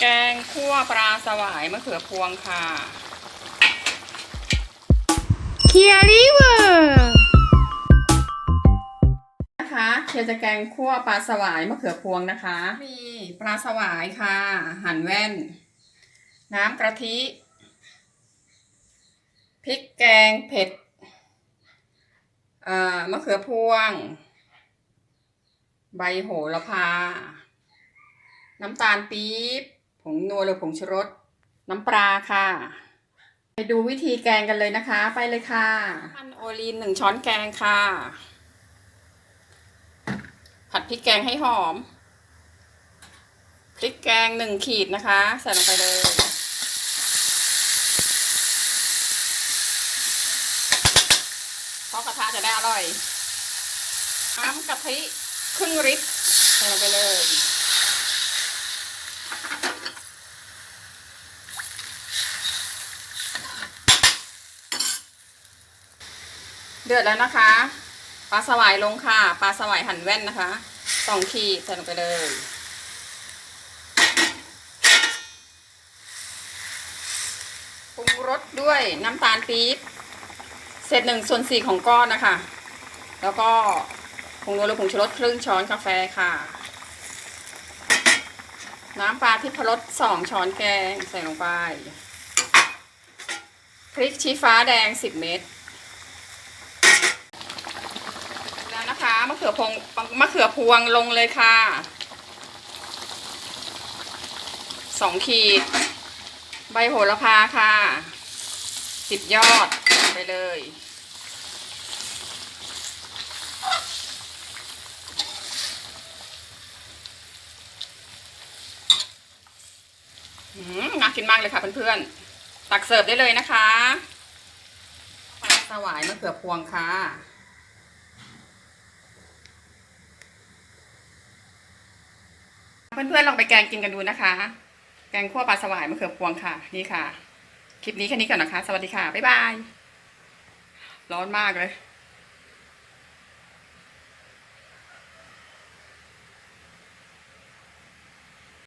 แกงคั่วปลาสวายมะเขือพวงค่ะเคียริเวอร์นะคะเคียวจะแกงคั่วปลาสวายมะเขือพวงนะคะ มีปลาสวายค่ะ หั่นแว่น น้ำกะทิพริกแกงเผ็ดเอ่อมะเขือพวง ใบโหระพา น้ำตาลปี๊บผ งนัวหรือผงชูรส น้ำปลาค่ะ ไปดูวิธีแกงกันเลยนะคะ ไปเลยค่ะพันโอลีนหนึ่งช้อนแกงค่ะ ผัดพริกแกงให้หอม พริกแกงหนึ่งขีดนะคะ ใส่ลงไปเลยเพราะกระทะจะได้อร่อยน้ำกะทิครึ่งลิตรใส่ลงไปเลย เดือดแล้วนะคะ ปลาสวายลงค่ะ ปลาสวายหั่นแว่นนะคะสองขีดใส่ลงไปเลย ปรุงรสด้วยน้ำตาลปี๊บเศษหนึ่งส่วนสี่ของก้อนนะคะ แล้วก็ผงนัวหรือผงชูรสครึ่งช้อนกาแฟค่ะ น้ำปลาทิพรสสองช้อนแกงใส่ลงไป พริกชี้ฟ้าแดงสิบเม็ด แล้วนะคะมะ เขือพวงมะเขือพวงลงเลยค่ะสองขีด ใบโหระพาค่ะสิบยอดไปเลยอืมน่ากินมากเลยค่ะเพื่อนๆ ตักเสิร์ฟได้เลยนะคะปลาสวายมะเขือพวงค่ะ เพื่อนๆลองไปแกงกินกันดูนะคะ แกงคั่วปลาสวายมะเขือพวงค่ะ นี่ค่ะ คลิปนี้แค่นี้ก่อนนะคะ สวัสดีค่ะ บ๊ายบาย ร้อนมากเลย